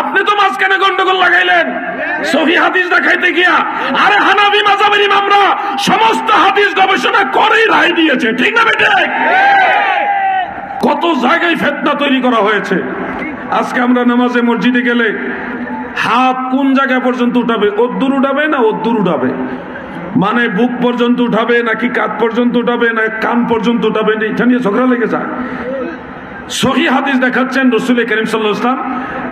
আপনি তো মাঝখানে গন্ডগোল লাগাইলেন। সহি হাদিস দেখাইতে গিয়া। আরে হানাবি মাজাবের ইমামরা সমস্ত হাদিস গবেষণা করেই রায় দিয়েছে। ঠিক না বেটে? কত জায়গায় ফেতনা তৈরি করা হয়েছে। আজকে আমরা নামাজে মসজিদে গেলে হাত কোন জায়গা পর্যন্ত উঠাবে? অদ্দুর উঠাবে না অদ্দুর উঠাবে? মানে বুক পর্যন্ত উঠাবে নাকি কাত পর্যন্ত উঠাবে না কান পর্যন্ত উঠাবে? এটা নিয়ে ঝগড়া লেগে যায়। সহি হাদিস দেখাচ্ছেন রসুল করিম সাল্লাহ ইসলাম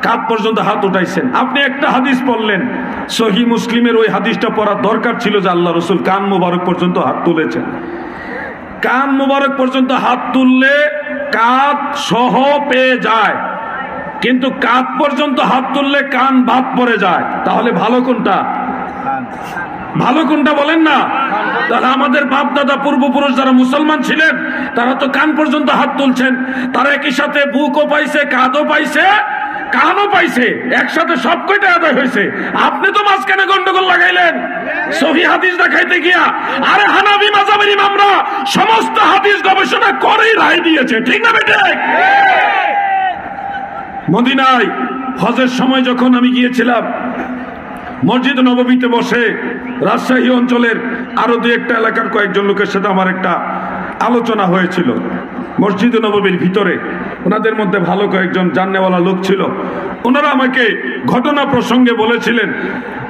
কাত পর্যন্ত হাত উঠাইছেন। আপনি একটা হাদিস পড়লেন, সহি মুসলিমের ওই হাদিসটা পড়ার দরকার ছিল যে আল্লাহ রসুল কান মুবারক পর্যন্ত হাত তুলেছেন। কান মুবারক পর্যন্ত হাত তুললে কাত সহ পেয়ে যায়। কিন্তু কাত পর্যন্ত হাত তুললে কান বাদ পড়ে যায়। তাহলে ভালো কোনটা? ভালো কোনটা বলেন না? তাহলে আমাদের বাপ দাদা পূর্বপুরুষ যারা মুসলমান ছিলেন, তারা তো কান পর্যন্ত হাত তুলছেন। তারা একই সাথে বুকও পাইছে, কাঁধও পাইছে, কানও পাইছে। একসাথে সব কয়টা আদায় হয়েছে? আপনি তো মাঝখানে গন্ডগোল লাগাইলেন। সহি হাদিস দেখাইতে গিয়া, আরে হানাবি মাজাবের ইমামরা সমস্ত হাদিস গবেষণা করেই রায় দিয়েছে। ঠিক না বেটে? মদিনায় হজের সময় যখন আমি গিয়েছিলাম মসজিদ নবমীতে বসে রাজশাহী অঞ্চলের আরও দু একটা এলাকার কয়েকজন লোকের সাথে আমার একটা আলোচনা হয়েছিল। মসজিদ নবমীর ভিতরে ওনাদের মধ্যে ভালো কয়েকজন জাননেওয়ালা লোক ছিল। ওনারা আমাকে ঘটনা প্রসঙ্গে বলেছিলেন,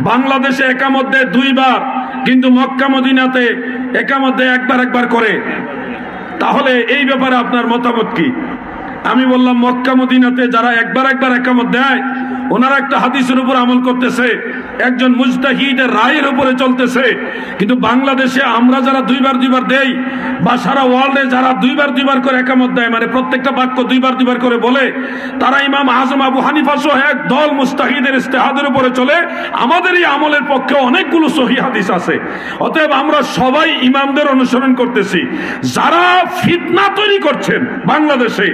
বাংলাদেশে একামধ্যে দুইবার, কিন্তু মক্কা মদিনাতে একামধ্যে একবার একবার করে। তাহলে এই ব্যাপারে আপনার মতামত কি? আমি বললাম, মক্কা, মদিনাতে যারা একবার একবার একামত দেয়, ওনারা একটা হাদিসের উপর আমল করতেছে, একজন মুজতাহিদের রায়ের উপরে চলতেছে। কিন্তু বাংলাদেশে আমরা যারা দুইবার দুইবার দেই, বা সারা ওয়ার্ল্ডে যারা দুইবার দুইবার করে একামত দেয় মানে প্রত্যেকটা বাক্য দুইবার দুইবার করে বলে, তারা ইমাম আজম আবু হানিফা সহ এক দল মুস্তাহিদের ইস্তেহাদের উপরে চলে। আমাদের এই আমলের পক্ষে অনেকগুলো সহি হাদিস আছে। অতএব আমরা সবাই ইমামদের অনুসরণ করতেছি। যারা ফিতনা তৈরি করছেন বাংলাদেশে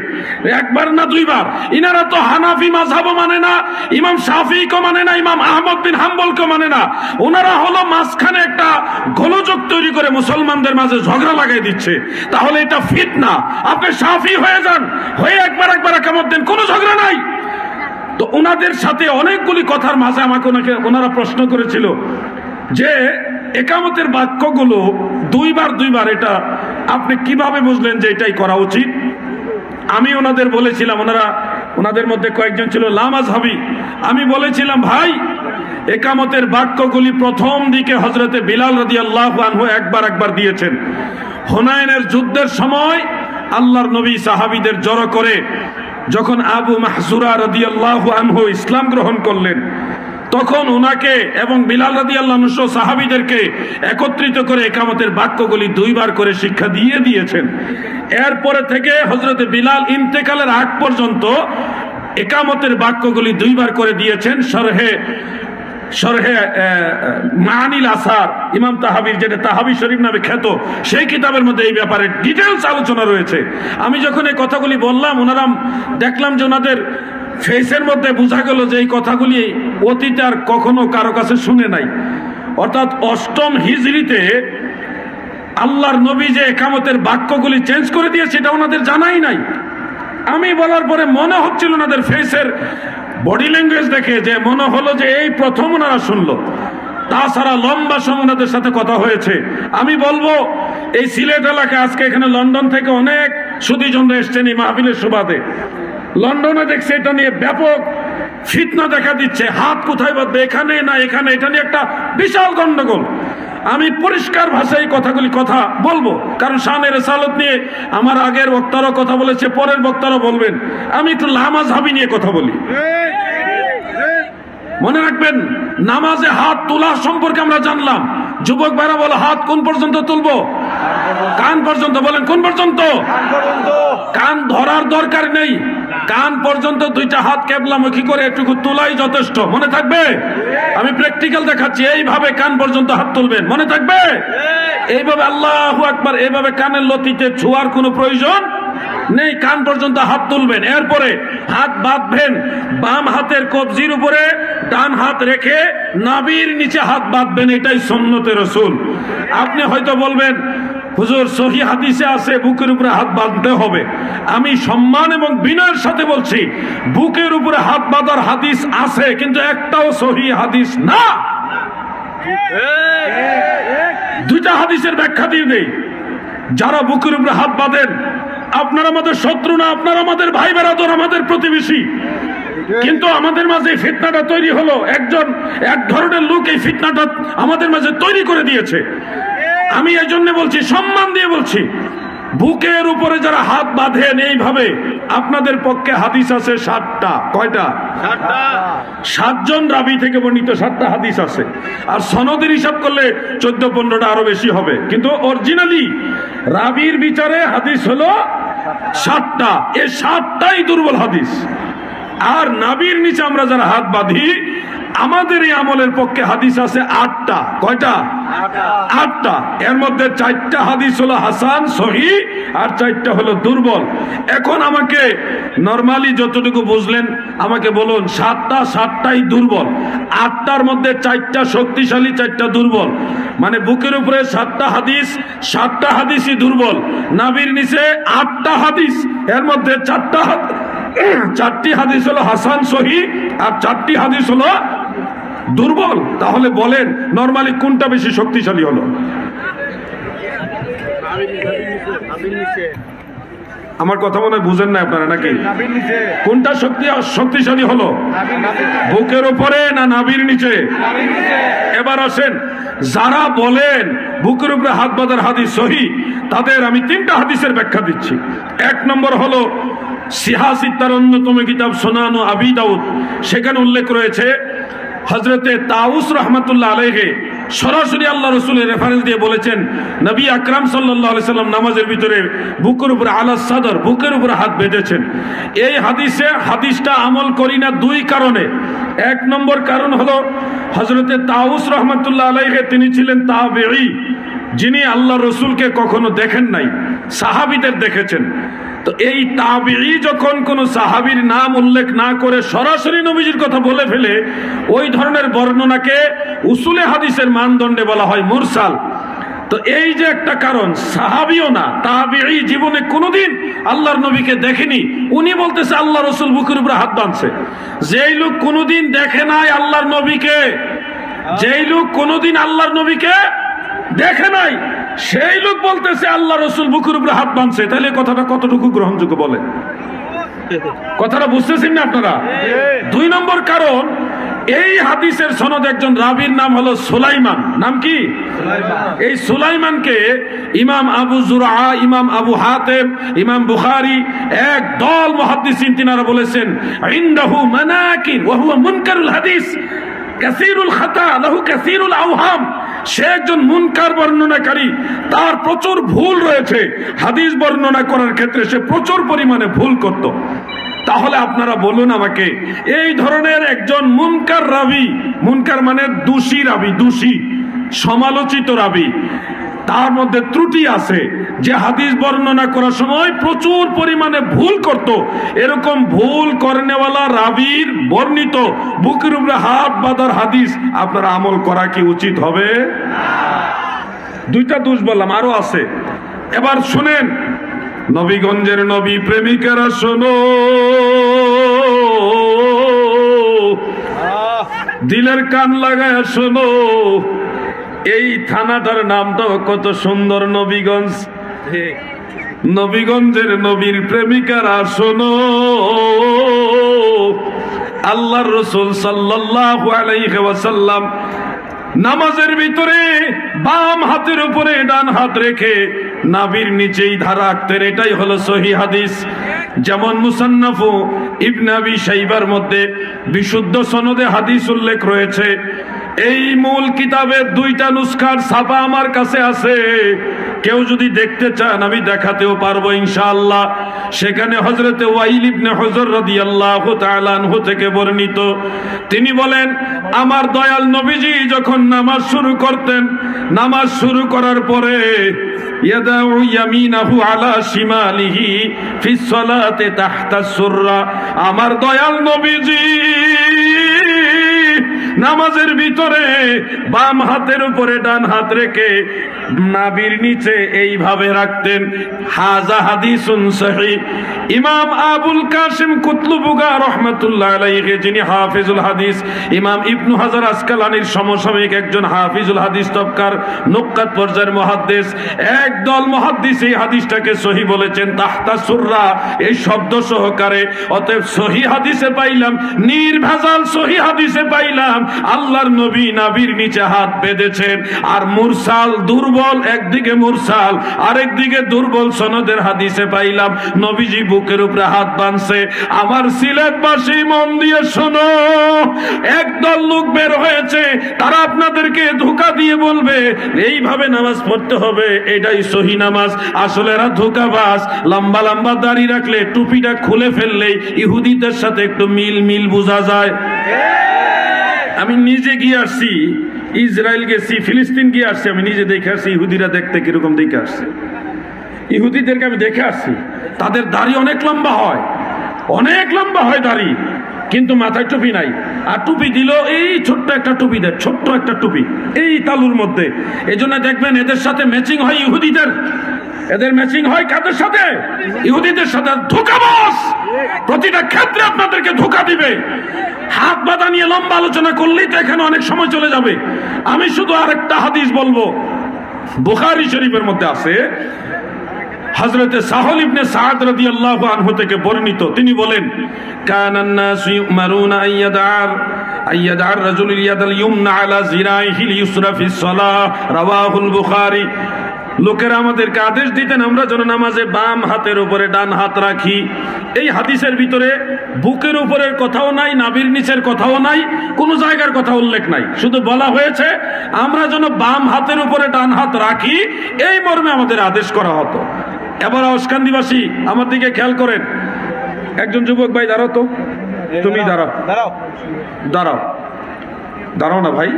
একবার না দুইবার। ইনারা তো হানাফি মাঝহাবও মানে না, ইমাম শাফিকে মানে না, ইমাম আহমদ বিন হাম্বলকে মানে না। ওনারা হলো মাঝখানে একটা গোলযোগ তৈরি করে মুসলমানদের মাঝে ঝগড়া লাগাই দিচ্ছে। তাহলে এটা ফিট না আপনি শাফি হয়ে যান, হয়ে একবার একবার একামত দেন, কোনো ঝগড়া নাই। তো ওনাদের সাথে অনেকগুলি কথার মাঝে আমাকে ওনাকে, ওনারা প্রশ্ন করেছিল যে, একামতের বাক্যগুলো দুইবার দুইবার, এটা আপনি কীভাবে বুঝলেন যে এটাই করা উচিত? আমি ওনাদের বলেছিলাম, ওনারা, ওনাদের মধ্যে কয়েকজন ছিল লামাজ হাবি আমি বলেছিলাম, ভাই, একামতের বাক্যগুলি প্রথম দিকে হজরতে বিলাল রদি আল্লাহ আনহু একবার একবার দিয়েছেন। হোনায়নের যুদ্ধের সময় আল্লাহর নবী সাহাবিদের জড়ো করে যখন আবু মাহসুরা রদি আল্লাহ আনহু ইসলাম গ্রহণ করলেন তখন ওনাকে এবং বিলাল রাদি আল্লাহ সাহাবিদেরকে একত্রিত করে একামতের বাক্যগুলি দুইবার করে শিক্ষা দিয়ে দিয়েছেন। এরপরে থেকে হজরতে বিলাল ইন্তেকালের আগ পর্যন্ত একামতের বাক্যগুলি দুইবার করে দিয়েছেন সরহে সরহে মানিল আসার ইমাম তাহাবির যেটা তাহাবি শরীফ নামে খ্যাত, সেই কিতাবের মধ্যে এই ব্যাপারে ডিটেলস আলোচনা রয়েছে। আমি যখন এই কথাগুলি বললাম, ওনারা দেখলাম যে ওনাদের ফেসের মধ্যে বোঝা গেল যে এই কথাগুলি অতীত আর কখনো কারও কাছে শুনে নাই। অর্থাৎ অষ্টম হিজড়িতে আল্লাহর নবী যে একামতের বাক্যগুলি চেঞ্জ করে দিয়েছে, এটা ওনাদের জানাই নাই। আমি বলার পরে মনে হচ্ছিল ওনাদের ফেসের বডি ল্যাঙ্গুয়েজ দেখে যে মনে হলো যে এই প্রথম ওনারা শুনলো। তাছাড়া লম্বা সময় সাথে কথা হয়েছে। আমি বলব, এই সিলেট এলাকা আজকে এখানে লন্ডন থেকে অনেক সুদীজনরা এসছেন এই মাহফিলের সুবাদে। লন্ডনে দেখছে এটা নিয়ে ব্যাপক ফিতনা দেখা দিচ্ছে। হাত কোথায় বাঁধবে? এখানে না এখানে? এটা নিয়ে একটা বিশাল গন্ডগোল। আমি পরিষ্কার ভাষায় কথাগুলি কথা বলব। কারণ শানের রেসালত নিয়ে আমার আগের বক্তারা কথা বলেছে, পরের বক্তারা বলবেন। আমি একটু লামাজ হাবি নিয়ে কথা বলি। মনে রাখবেন নামাজে হাত তোলার সম্পর্কে আমরা জানলাম। যুবক ভাইরা বলো হাত কোন পর্যন্ত তুলবো? কান পর্যন্ত বলেন কোন পর্যন্ত? কান ধরার দরকার নেই। কান পর্যন্ত দুইটা হাত কেবলামুখী করে এটুকু তোলাই যথেষ্ট। মনে থাকবে? আমি প্র্যাকটিক্যাল দেখাচ্ছি এইভাবে কান পর্যন্ত হাত তুলবেন। মনে থাকবে? এইভাবে আল্লাহ একবার এইভাবে কানের লতিতে ছোঁয়ার কোনো প্রয়োজন নেই কান পর্যন্ত হাত তুলবেন। এরপরে হাত বাঁধবেন বাম হাতের কবজির উপরে ডান হাত রেখে নাবির নিচে হাত বাঁধবেন এটাই সন্ন্যতের রসুল। আপনি হয়তো বলবেন হুজুর সহি হাদিসে আছে বুকের উপরে হাত বাঁধতে হবে। আমি সম্মান এবং বিনয়ের সাথে বলছি বুকের উপরে হাত বাঁধার হাদিস আছে কিন্তু একটাও সহি হাদিস না। দুইটা হাদিসের ব্যাখ্যা দিয়ে দেই। যারা বুকের উপরে হাত বাঁধেন আপনারা আমাদের শত্রু না আপনারা আমাদের ভাই বেরাদর আমাদের প্রতিবেশী। কিন্তু আমাদের মাঝে এই ফিতনাটা তৈরি হলো। একজন এক ধরনের লোক এই ফিতনাটা আমাদের মাঝে তৈরি করে দিয়েছে। আমি এই জন্য বলছি সম্মান দিয়ে বলছি বুকের উপরে যারা হাত বাঁধেন এইভাবে আপনাদের পক্ষে হাদিস আছে সাতটা। কয়টা? সাতজন রাবি থেকে বর্ণিত সাতটা হাদিস আছে। আর সনদের হিসাব করলে চোদ্দ পনেরোটা আরও বেশি হবে। কিন্তু অরিজিনালি রাবির বিচারে হাদিস হলো সাতটা। এ সাতটাই দুর্বল হাদিস। আর নাবির নিচে আমরা যারা হাত বাঁধি আমাদের এই আমলের পক্ষে হাদিস আছে আটটা। কয়টা? আটটা। এর মধ্যে চারটা হাদিস হলো হাসান সহি আর চারটা হলো দুর্বল। এখন আমাকে নর্মালি যতটুকু বুঝলেন আমাকে বলুন সাতটা সাতটাই দুর্বল। আটটার মধ্যে চারটা শক্তিশালী চারটা দুর্বল। মানে বুকের উপরে সাতটা হাদিস সাতটা হাদিসই দুর্বল। নাবির নিচে আটটা হাদিস এর মধ্যে চারটা চারটি হাদিস হলো হাসান সহি আর চারটি হাদিস হলো দুর্বল, তাহলে বলেন নর্মালি কোনটা বেশি শক্তিশালী হলো? আমার কথা মনে হয় বুঝেন না আপনারা নাকি? কোনটা শক্তি শক্তিশালী হলো? বুকের উপরে না নাভির নিচে? এবার আসেন, যারা বলেন বুকের উপরে হাত বাঁধার হাদিস সহি, তাদের আমি তিনটা হাদিসের ব্যাখ্যা দিচ্ছি। এক নম্বর হলো সিহাসিদ তার অন্যতম কিতাব সোনানো আবি দাউদ। সেখানে উল্লেখ রয়েছে হজরতে তাউস রহমতুল্লাহ আলহে সরাসরি আল্লাহ রসুলের রেফারেন্স দিয়ে বলেছেন, নবী আকরাম সাল্লাহ সাল্লাম নামাজের ভিতরে বুকের উপরে আলা সাদর, বুকের উপরে হাত বেঁধেছেন। এই হাদিসে, হাদিসটা আমল করি না দুই কারণে। এক নম্বর কারণ হলো হজরতে তাউস রহমতুল্লাহ আলাইহে, তিনি ছিলেন তাবেঈ, যিনি আল্লাহ রসুলকে কখনো দেখেন নাই, সাহাবিদের দেখেছেন। তো এই তাবিঈ যখন কোন সাহাবীর নাম উল্লেখ না করে সরাসরি নবীজির কথা বলে ফেলে, ওই ধরনের বর্ণনাকে উসুলে হাদিসের মানদণ্ডে বলা হয় মুরসাল। তো এই যে একটা কারণ, সাহাবিও না, তাবিঈ জীবনে কোনোদিন আল্লাহর নবীকে দেখেনি। উনি বলতেছে, আল্লাহ রসুল বুকের উপরে হাত বাঁধছে। যেই লোক কোনোদিন দেখে নাই আল্লাহর নবীকে, যেই লোক কোনোদিন আল্লাহর নবীকে দেখে নাই সেই লোক বলতেছে, আল্লাহ রসুল বুকুর উপরে হাত বাঁধছে। তাহলে কথাটা কতটুকু গ্রহণযোগ্য বলে? কথাটা বুঝতেছেন না আপনারা? দুই নম্বর কারণ, এই হাদিসের সনদ একজন রাবির নাম হলো সুলাইমান। নাম কি? এই সুলাইমানকে ইমাম আবু জুরা ইমাম আবু হাতেম, ইমাম বুখারি এক দল মহাদ্দিসিন তিনারা বলেছেন, ইন্দাহু মানাকিন ওয়া মুনকারুল হাদিস। কাসিরুল খাতা, লাহু কাসিরুল আওহাম। সে একজন মুনকার বর্ণনাকারী, তার প্রচুর ভুল রয়েছে। হাদিস বর্ণনা করার ক্ষেত্রে সে প্রচুর পরিমাণে ভুল করত। তাহলে আপনারা বলুন আমাকে, এই ধরনের একজন মুনকার রাবি, মুনকার মানে দোষী রাবি, দোষী, সমালোচিত রাবি তার মধ্যে ত্রুটি আছে। যে হাদিস বর্ণনা করার সময় প্রচুর পরিমাণে ভুল করত। এরকম ভুল করেনেওয়ালা রাবির বর্ণিত বুকের উপরে হাত বাঁধার হাদিস আপনার আমল করা কি উচিত হবে? দুইটা দোষ বললাম, আরও আছে। এবার শুনেন, নবীগঞ্জের নবী প্রেমিকারা শোনো। দিলের কান লাগায় শোনো। এই থানাটার নামটাও কত সুন্দর নবীগঞ্জ। নবীগঞ্জের নবীর প্রেমিকারা শোনো। আল্লাহর রসুল সাল্লাল্লাহু আলাইহি ওয়াসাল্লাম নামাজের ভিতরে বাম হাতের উপরে ডান হাত রেখে নাবির নিচেই ধারা আঁকতেন। এটাই হলো সহি হাদিস। যেমন মুসান্নাফু ইবনাবি সাইবার মধ্যে বিশুদ্ধ সনদে হাদিস উল্লেখ রয়েছে। এই মূল কিতাবের দুইটা নুস্খার ছাপা আমার কাছে আছে। কেউ যদি দেখতে চান, আমি দেখাতেও পারব ইনশাআল্লাহ। সেখানে হজরতে ওয়াইল ইবনে হজর রাদিয়াল্লাহু তাআলা আনহু থেকে বর্ণিত। তিনি বলেন, আমার দয়াল নবীজি যখন নামাজ শুরু করতেন, নামাজ শুরু করার পরে আমার দয়াল নবীজি নামাজের ভিতরে বাম হাতের উপরে ডান হাত রেখে নাবির নিচে এইভাবে রাখতেন। হাজা হাদিসুন সহি ইমাম আবুল কাসিম কুতলুবুগা রহমতুল্লাহ যিনি হাফিজুল হাদিস, ইমাম ইবনু হাজার আসকালানির সমসাময়িক একজন হাফিজুল হাদিস তবকার নুক্কাত পর্যায়ের মহাদ্দেশ একদল মহাদ্দিস এই হাদিসটাকে সহি বলেছেন। তাহতা সুররা, এই শব্দ সহকারে। অতএব সহি হাদিসে পাইলাম, নির্ভেজাল সহি হাদিসে পাইলাম। আল্লাহর নবী নাবির নিচে হাত বেঁধেছেন। আর মুরসাল দুর্বল, একদিকে মুরসাল, আরেকদিকে দুর্বল সনদের হাদিসে পাইলাম, নবীজি বুকের উপরে হাত বাঁধছে। আমার সিলেটবাসী মন দিয়ে শোনো, একদল লোক বের হয়েছে, তারা আপনাদেরকে ধোকা দিয়ে বলবে, এইভাবে নামাজ পড়তে হবে, এটাই সহি নামাজ। আসলে এরা ধোকাবাজ, লম্বা লম্বা দাড়ি রাখলে, টুপিটা খুলে ফেললেই ইহুদিদের সাথে একটু মিল মিল বোঝা যায়। আমি নিজে গিয়ে আসছি, ইসরায়েল গেছি ফিলিস্তিন গিয়ে আসছি, আমি নিজে দেখে আসছি, ইহুদিরা দেখতে কীরকম দেখে আসছে। ইহুদিদেরকে আমি দেখে আসছি, তাদের দাড়ি অনেক লম্বা হয়, অনেক লম্বা হয় দাড়ি, কিন্তু মাথায় টুপি নাই। আর টুপি দিল, এই ছোট্ট একটা টুপি দেয় ছোট্ট একটা টুপি, এই তালুর মধ্যে। এই জন্য দেখবেন এদের সাথে ম্যাচিং হয় ইহুদিদের। এদের ম্যাচিং হয় কাদের সাথে? ইহুদিদের সাথে। ধোকাবাস প্রতিটা ক্ষেত্রে আপনাদেরকে ধোকা দিবে। হাত বাঁধা নিয়ে লম্বা আলোচনা করলেই তো এখানে অনেক সময় চলে যাবে। আমি শুধু আরেকটা হাদিস বলব। বুখারি শরীফের মধ্যে আছে। হজরতে সাহল ইবনে সাদ রাদিয়াল্লাহু আনহু থেকে বর্ণিত। তিনি বলেন কানান নাসু ইউমারুনা আইয়াদার আইয়াদার রাজুল ইয়াদাল ইউমনা আলা জিরাইহিল ইউসরা ফিস সালাহ রাওয়াহুল বুখারী। লোকেরা আমাদেরকে আদেশ দিতেন আমরা যেন নামাজে বাম হাতের উপরে ডান হাত রাখি। এই হাদিসের ভিতরে বুকের উপরের কথাও নাই নাবির নিচের কথাও নাই কোনো জায়গার কথা উল্লেখ নাই। শুধু বলা হয়েছে আমরা যেন বাম হাতের উপরে ডান হাত রাখি। এই মর্মে আমাদের আদেশ করা হতো। এবার অস্কান্দিবাসী আমার দিকে খেয়াল করেন। একজন যুবক ভাই দাঁড়াও তো। তুমি দাঁড়াও। দাঁড়াও। দাঁড়াও। দাঁড়াও না ভাই।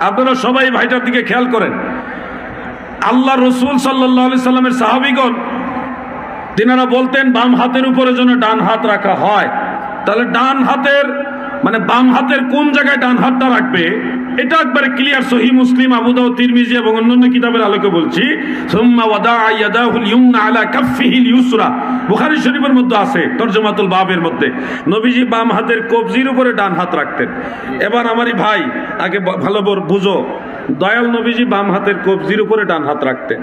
আপনারা সবাই ভাইটার দিকে খেয়াল করেন। আল্লাহ রসুল সাল্লামের সাহাবিগণ, তিনারা বলতেন, বাম হাতের উপরে যেন ডান হাত রাখা হয়। তাহলে ডান হাতের মানে বাম হাতের কোন জায়গায় ডান হাতটা রাখবে, এটা একবারে ক্লিয়ার সহি মুসলিম আবুদাউ তিরমিজি এবং অন্যান্য কিতাবের আলোকে বলছি। বুখারী শরীফের মধ্যে আছে, তরজমাতুল বাবের মধ্যে। নবীজি বাম হাতের কবজির উপরে ডান হাত রাখতেন। এবার আমারই ভাই, আগে ভালো বুঝো। দয়াল নবীজি বাম হাতের কবজির উপরে ডান হাত রাখতেন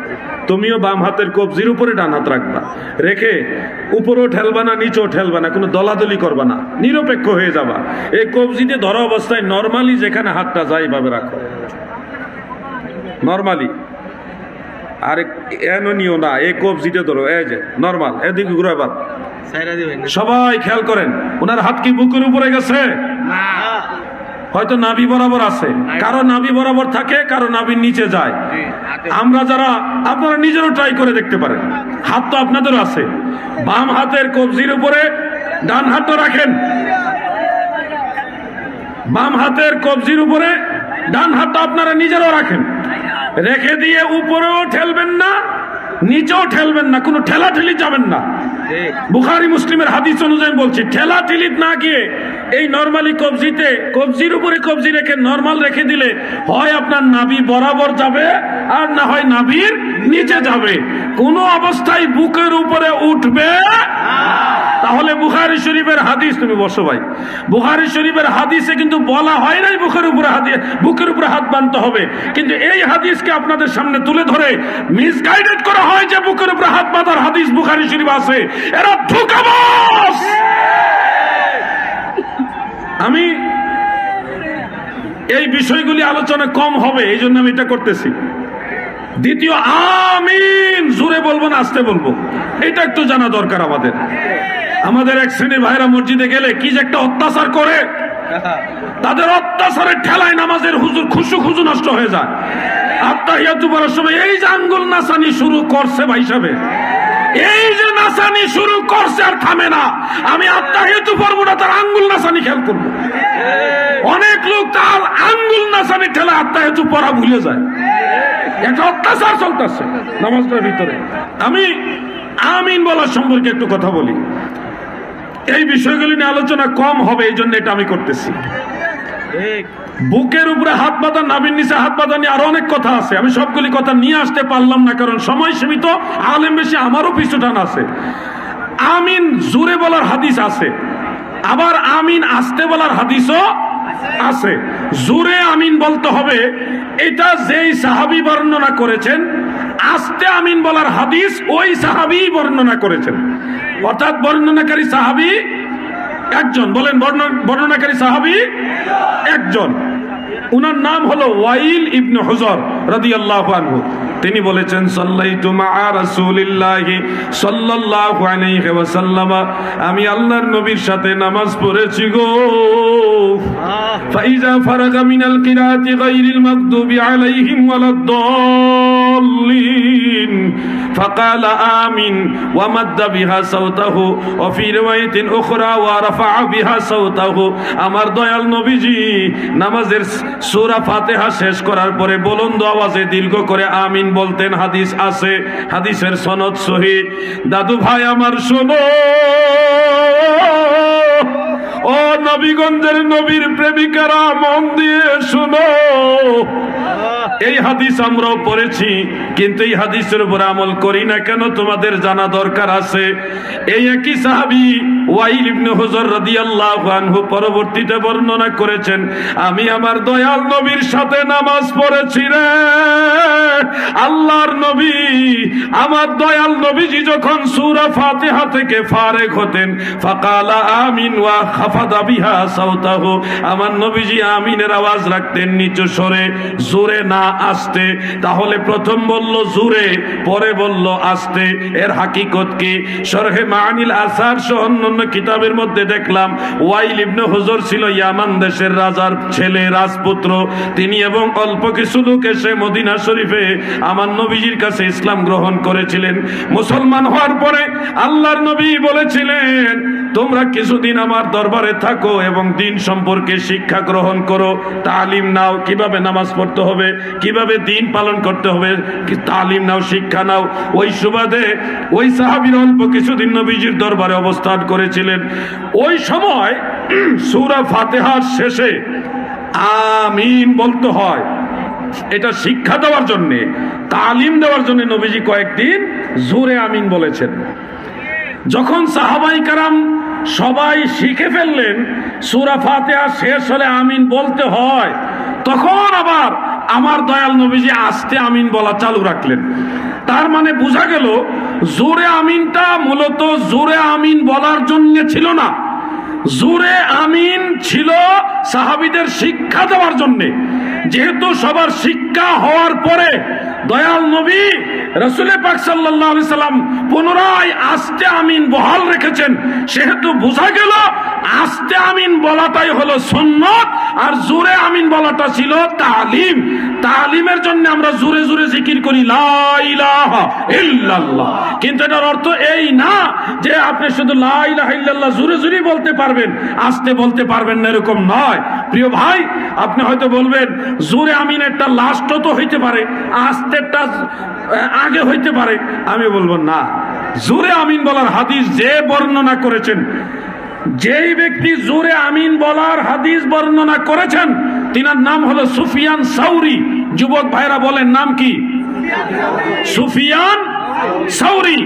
তুমিও বাম হাতের কবজির উপরে ডান হাত রাখবা। রেখে উপরেও ঠেলবা না নিচেও ঠেলবা না কোনো দলাদলি করবা না। নিরপেক্ষ হয়ে যাবা। এই কবজিতে ধরা অবস্থায় নর্মালি যেখানে হাতটা যায় এইভাবে রাখো। নর্মালি। আর এন নিও না এই কবজিতে ধরো। এই যে নর্মাল এদিকে ঘুরে এবার সাইরা দিবেন সবাই খেয়াল করেন ওনার হাত কি বুকের উপরে গেছে? না। হয়তো নাভি বরাবর আছে। কারও নাভি বরাবর থাকে কারও নাভির নিচে যায়। আমরা যারা আপনারা নিজেরও ট্রাই করে দেখতে পারেন। হাত তো আপনাদেরও আছে। বাম হাতের কবজির উপরে ডান হাতটা রাখেন। বাম হাতের কবজির উপরে ডান হাতটা আপনারা নিজেরও রাখেন। রেখে দিয়ে উপরেও ঠেলবেন না নিচেও ঠেলবেন না কোনো ঠেলা ঠেলি যাবেন না। বুখারি মুসলিমের হাদিস অনুযায়ী বলছি, ঠেলা ঠেলিত না গিয়ে এই নর্মালি কবজিতে, কবজির উপরে কবজি রেখে নর্মাল রেখে দিলে হয় আপনার নাভি বরাবর যাবে আর না হয় নাভির নিচে যাবে। কোনো অবস্থায় বুকের উপরে উঠবে তাহলে বুখারি শরীফের হাদিস, তুমি বসো ভাই। বুখারি শরীফের হাদিসে কিন্তু বলা হয় নাই বুকের উপরে হাত, বুকের উপরে হাত বাঁধতে হবে। কিন্তু এই হাদিসকে আপনাদের সামনে তুলে ধরে মিসগাইডেড করা হয় যে বুকের উপরে হাত বাঁধার হাদিস বুখারি শরীফ আছে। এরা আমি এই বিষয়গুলি আলোচনা কম হবে, এই জন্য আমি এটা করতেছি। দ্বিতীয়, আমিন! জোরে বলব না, আসতে বলব। এটা একটু জানা দরকার আমাদের। আমাদের এক শ্রেণির ভাইরা মসজিদে গেলে কি যে একটা অত্যাচার করে। তাদের অত্যাচারের ঠেলায় নামাজের হুজুর খুশু খুশু নষ্ট হয়ে যায়। আত্মাহিয়াতু পড়ার সময় এই যে আঙ্গুল নাচানি শুরু করছে ভাই সাহেব। এই যে নাসানি শুরু করছে আর থামে না, আমি আত্মাহিয়াতু পড়ব না, তার আঙ্গুল নাসানি খেয়াল করব। অনেক লোক তার আঙ্গুল নাচানি ঠেলা আত্মাহিয়াতু পড়া ভুলে যায়। একটা অত্যাচার চলতেছে নামাজটার ভিতরে। আমি আমিন বলার সম্পর্কে একটু কথা বলি। এই বিষয়গুলি নিয়ে আলোচনা কম হবে, এই জন্য এটা আমি করতেছি। বুকের উপরে হাত বাঁধা নাবির নিচে হাত বাঁধা নিয়ে আরও অনেক কথা আছে। আমি সবগুলি কথা নিয়ে আসতে পারলাম না, কারণ সময় সীমিত, আলেম বেশি, আমারও পিছুটান আছে। আমিন জুরে বলার হাদিস আছে, আবার আমিন আসতে বলার হাদিসও আছে। জুরে আমিন বলতে হবে, এটা যেই সাহাবি বর্ণনা করেছেন, আস্তে আমিন বলার হাদিস ওই সাহাবি বর্ণনা করেছেন। অর্থাৎ বর্ণনাকারী সাহাবি একজন বলেন বর্ণ- বর্ণনাকারী সাহাবি একজন। উনার নাম হলো ওয়াইল ইবনে হুজর রাদিয়াল্লাহু আনহু তিনি বলেছেন সাল্লাইতু মা রাসূলিল্লাহি সাল্লাল্লাহু আলাইহি ওয়াসাল্লাম আমি আল্লাহর নবীর সাথে নামাজ পড়েছি গো ফাইজা ফারাগা মিনাল কিরাতি গায়রিল মাগদুবি আলাইহিম ওয়ালাদ-দাল্লিন فقال آمين ومد بها صوته وفي رواية أخرى ورفع بها صوته আমার দয়াল নবীজি নামাজের সূরা ফাতেহা শেষ করার পরে বলন্দ আওয়াজে দীর্ঘ করে আমিন বলতেন, হাদিস আছে, হাদিসের সনদ সহি। দাদু ভাই আমার শোনো, ও নবীগঞ্জের নবীর প্রেমিকারা মন দিয়ে শুনো। এই হাদিস আমরাও পড়েছি, কিন্তু এই হাদিসের উপর আমল করি না কেন? তোমাদের জানা দরকার আছে। এই একই সাহাবি ওয়াইল ইবনে হুজর রাদিয়াল্লাহু আনহু পরবর্তীতে বর্ণনা করেছেন, আমি আমার দয়াল নবীর সাথে নামাজ পড়েছি রে। আল্লাহর নবী, আমার দয়াল নবীজি যখন সূরা ফাতিহা থেকে ফারেক হতেন, ফাকালা আমিন ওয়া খাফাদা বিহা সাউতাহু আমার নবীজি আমিনের আওয়াজ রাখতেন নিচু স্বরে, জোরে না আসতে। তাহলে প্রথম বলল, জোরে। পরে বলল, আসতে। এর হাকিকত কি? শরহে মানিল আসার সহ অন্যান্য কিতাবের মধ্যে দেখলাম, ওয়াইল ইবনে হুজর ছিল ইয়ামান দেশের রাজার ছেলে, রাজপুত্র। তিনি এবং অল্প কিছু লোক এসে মদিনা শরীফে আমার নবীজির কাছে ইসলাম গ্রহণ করেছিলেন। মুসলমান হওয়ার পরে আল্লাহর নবী বলেছিলেন, তোমরা কিছুদিন আমার দরবারে থাকো এবং দিন সম্পর্কে শিক্ষা গ্রহণ করো। তালিম নাও। কীভাবে নামাজ পড়তে হবে? কীভাবে দিন পালন করতে হবে? তালিম নাও, শিক্ষা নাও। ওই সুবাদে ওই সাহাবীর অল্প কিছুদিন নবীজির দরবারে অবস্থান করেছিলেন। ওই সময় সুরা ফাতেহার শেষে আমিন বলতে হয়। এটা শিক্ষা দেওয়ার জন্য, তালিম দেওয়ার জন্য নবীজি কয়েকদিন জোরে আমিন বলেছেন। যখন সাহাবাই কারাম সবাই শিখে ফেললেন, সুরা ফাতেহা শেষ হলে আমিন বলতে হয়, তখন আবার আমার দয়াল নবীজি আস্তে আমিন বলা চালু রাখলেন। তার মানে বোঝা গেল, জোরে আমিনটা মূলত জোরে আমিন বলার জন্য ছিল না। জোরে আমিন ছিল সাহাবিদের শিক্ষা দেওয়ার জন্যে। যেহেতু সবার শিক্ষা হওয়ার পরে দয়াল নবী রসুলের পাক আলাইহি সাল্লাম পুনরায় আস্তে আমিন বহাল রেখেছেন। সেহেতু বোঝা গেল, আস্তে আমিন বলাটাই হলো সুন্নত আর জোরে আমিন বলাটা ছিল তালিম। তালিমের জন্য আমরা জোরে জোরে জিকির করি কিন্তু এটার অর্থ এই না যে আপনি শুধু লা ইলাহা ইল্লাল্লাহ জোরে জোরে বলতে পারবেন, আস্তে বলতে পারবেন না, এরকম নয়। প্রিয় ভাই, আপনি হয়তো বলবেন, জোরে আমিন একটা লাস্টও তো হইতে পারে, আস্তেরটা আগে হইতে পারে, আমি বলব না। জোরে আমিন বলার হাদিস যে বর্ণনা করেছেন, যেই ব্যক্তি জোরে আমিন বলার হাদিস বর্ণনা করেছেন, তিনার নাম হলো সুফিয়ান সাউরি। যুবক ভাইরা বলেন, নাম কি? সুফিয়ান সাউরি,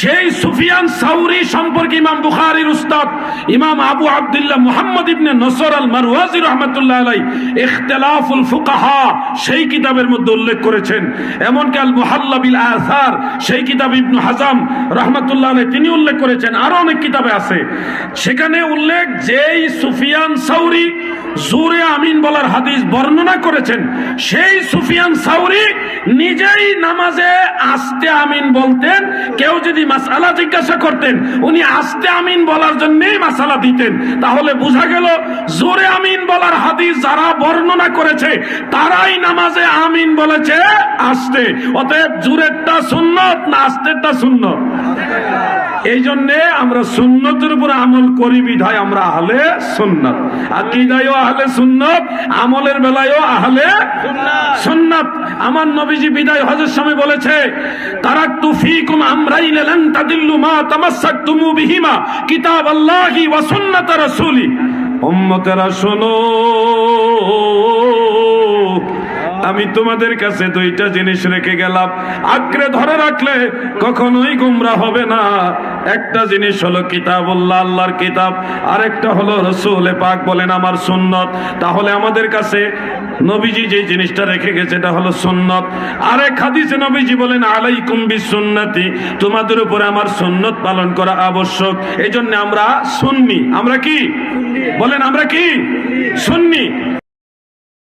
সেই সুফিয়ান সাউরি সম্পর্কে ইমাম বুখারীর উস্তাদ, ইমাম আবু আব্দুল্লাহ মুহাম্মদ ইবনে নসর আল মারওয়াজি রহমাতুল্লাহ আলাই ইখতিলাফুল ফুকাহা, সেই কিতাবের মধ্যে উল্লেখ করেছেন। এমনকি আল মুহাল্লা বিল আসার সেই কিতাব ইবনু হাজাম রহমাতুল্লাহ আলাই তিনি উল্লেখ করেছেন। আরও অনেক কিতাবে আছে। সেখানে উল্লেখ, যেই সুফিয়ান সাউরি জুরে আমিন বলার হাদিস বর্ণনা করেছেন, সেই সুফিয়ান সাউরি নিজেই নামাজে আস্তে আমিন বলতেন, কেউ যদি মাসালা জিজ্ঞাসা করতেন, উনি আস্তে আমিন বলার জন্যই মাসালা দিতেন। তাহলে বোঝা গেল, জোরে আমিন বলার হাদিস যারা বর্ণনা করেছে, তারাই নামাজে আমিন বলেছে, আসতে। অতএব জোরেরটা সুন্নত না আস্তেরটা সুন্নত? এই জন্যে আমরা সুন্নতের উপর আমল করি বিধায় আমরা আহলে সুন্নত। আকিদায়ও আহলে সুন্নত, আমলের বেলায়ও আহলে সুন্নত। আমার নবীজি বিদায় হজের সময় বলেছে তারাক তুফিকুম আমরাই লান তাদিল্লু মা তামাসসাকতুমু বিহিমা কিতাব আল্লাহি ওয়া সুন্নাত রাসূলি। উম্মতেরা শোনো আমি তোমাদের কাছে দুইটা জিনিস রেখে গেলাম। আঁকড়ে ধরে রাখলে কখনোই গুমরা হবে না। একটা জিনিস হলো কিতাবুল্লাহ, আল্লাহর কিতাব। আরেকটা হলো রসুল পাক বলেন আমার সুন্নত। তাহলে আমাদের কাছে নবীজি যে জিনিসটা রেখে গেছে, এটা হলো সুন্নত। আরেক হাদিসে নবীজি বলেন, আলাইকুম বিসুন্নতি। তোমাদের উপরে আমার সুন্নত পালন করা আবশ্যক। এই আমরা সুন্নি। আমরা কি? বলেন, আমরা কি? সুন্নি।